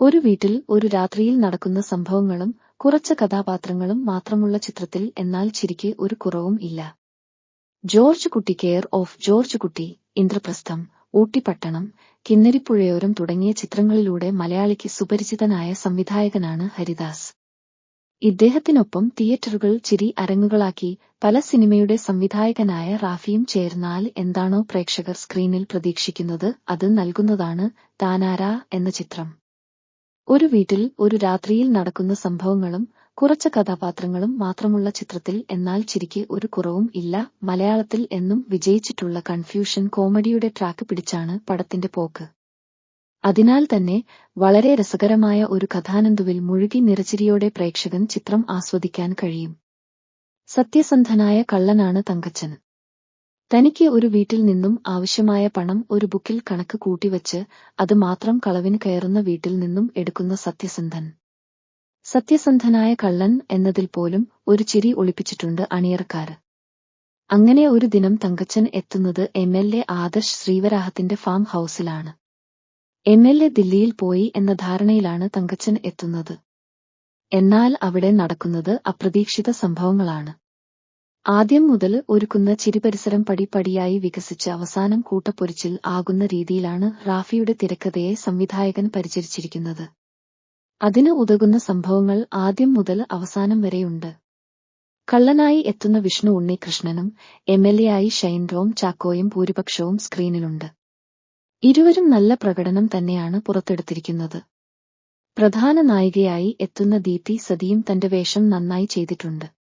ഒരു വീട്ടിൽ ഒരു രാത്രിയിൽ നടക്കുന്ന സംഭവങ്ങളും കുറച്ച് കഥാപാത്രങ്ങളും മാത്രമുള്ള ചിത്രത്തിൽ എന്നാൽ ചിരിക്ക് ഒരു കുറവും ഇല്ല. ജോർജ് കുട്ടി കെയർ ഓഫ് ജോർജ് കുട്ടി ഇന്ദ്രപ്രസ്ഥം ഊട്ടിപ്പട്ടണം കിന്നരിപ്പുഴയോരം തുടങ്ങിയ ചിത്രങ്ങളിലൂടെ മലയാളിക്ക് സുപരിചിതനായ സംവിധായകനാണ് ഹരിദാസ്. ഇദ്ദേഹത്തിനൊപ്പം തിയേറ്ററുകൾ ചിരി അരങ്ങുകളാക്കി പല സിനിമയുടെ സംവിധായകനായ റാഫിയും ചേർന്നാൽ എന്താണോ പ്രേക്ഷകർ സ്ക്രീനിൽ പ്രതീക്ഷിക്കുന്നത് അത് നൽകുന്നതാണ് താനാര എന്ന ചിത്രം. ഒരു വീട്ടിൽ ഒരു രാത്രിയിൽ നടക്കുന്ന സംഭവങ്ങളും കുറച്ച് കഥാപാത്രങ്ങളും മാത്രമുള്ള ചിത്രത്തിൽ എന്നാൽ ചിരിക്ക് ഒരു കുറവും ഇല്ല. മലയാളത്തിൽ എന്നും വിജയിച്ചിട്ടുള്ള കൺഫ്യൂഷൻ കോമഡിയുടെ ട്രാക്ക് പിടിച്ചാണ് പടത്തിന്റെ പോക്ക്. അതിനാൽ തന്നെ വളരെ രസകരമായ ഒരു കഥാനന്ദുവിൽ മുഴുകി നിറച്ചിരിയോടെ പ്രേക്ഷകൻ ചിത്രം ആസ്വദിക്കാൻ കഴിയും. സത്യസന്ധനായ കള്ളനാണ് തങ്കച്ചൻ. തനിക്ക് ഒരു വീട്ടിൽ നിന്നും ആവശ്യമായ പണം ഒരു ബുക്കിൽ കണക്ക് കൂട്ടിവച്ച് അത് മാത്രം കളവിന് കയറുന്ന വീട്ടിൽ നിന്നും എടുക്കുന്ന സത്യസന്ധൻ. സത്യസന്ധനായ കള്ളൻ എന്നതിൽ പോലും ഒരു ചിരി ഒളിപ്പിച്ചിട്ടുണ്ട് അണിയറക്കാര്. അങ്ങനെ ഒരു ദിനം തങ്കച്ചൻ എത്തുന്നത് എം എൽ എ ആദർശ് ശ്രീവരാഹത്തിന്റെ ഫാം ഹൌസിലാണ്. എം എൽ എ ദില്ലിയിൽ പോയി എന്ന ധാരണയിലാണ് തങ്കച്ചൻ എത്തുന്നത്. എന്നാൽ അവിടെ നടക്കുന്നത് അപ്രതീക്ഷിത സംഭവങ്ങളാണ്. ആദ്യം മുതൽ ഒരുക്കുന്ന ചിരിപരിസരം പടിപടിയായി വികസിച്ച് അവസാനം കൂട്ടപ്പൊരിച്ചിൽ ആകുന്ന രീതിയിലാണ് റാഫിയുടെ തിരക്കഥയെ സംവിധായകൻ പരിചരിച്ചിരിക്കുന്നത്. അതിന് ഉതകുന്ന സംഭവങ്ങൾ ആദ്യം മുതൽ അവസാനം വരെയുണ്ട്. കള്ളനായി എത്തുന്ന വിഷ്ണു ഉണ്ണികൃഷ്ണനും എം എൽ എ ആയി ഷൈൻ റോം ചാക്കോയും ഭൂരിപക്ഷവും സ്ക്രീനിലുണ്ട്. ഇരുവരും നല്ല പ്രകടനം തന്നെയാണ് പുറത്തെടുത്തിരിക്കുന്നത്. പ്രധാന നായികയായി എത്തുന്ന ദീപ്തി സതിയും തന്റെ വേഷം നന്നായി ചെയ്തിട്ടുണ്ട്.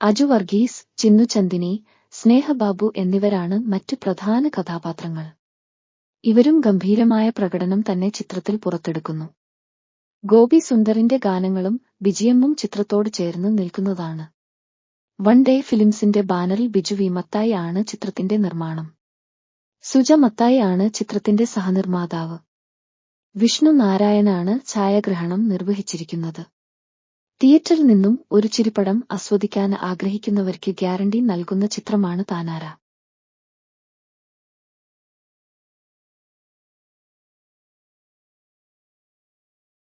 അജു വർഗീസ് ചിന്നു ചന്ദിനി സ്നേഹബാബു എന്നിവരാണ് മറ്റ് പ്രധാന കഥാപാത്രങ്ങൾ. ഇവരും ഗംഭീരമായ പ്രകടനം തന്നെ ചിത്രത്തിൽ പുറത്തെടുക്കുന്നു. ഗോപി സുന്ദറിന്റെ ഗാനങ്ങളും വിജയമ്മും ചിത്രത്തോട് ചേർന്ന് നിൽക്കുന്നതാണ്. വൺ ഡേ ഫിലിംസിന്റെ ബാനറിൽ ബിജു വി ആണ് ചിത്രത്തിന്റെ നിർമ്മാണം. സുജ മത്തായി ആണ് ചിത്രത്തിന്റെ സഹനിർമ്മാതാവ്. വിഷ്ണു നാരായണാണ് ഛായാഗ്രഹണം നിർവഹിച്ചിരിക്കുന്നത്. തിയേറ്ററിൽ നിന്നും ഒരു ചിരിപ്പടം ആസ്വദിക്കാൻ ആഗ്രഹിക്കുന്നവർക്ക് ഗ്യാരണ്ടി നൽകുന്ന ചിത്രമാണ് താനാര.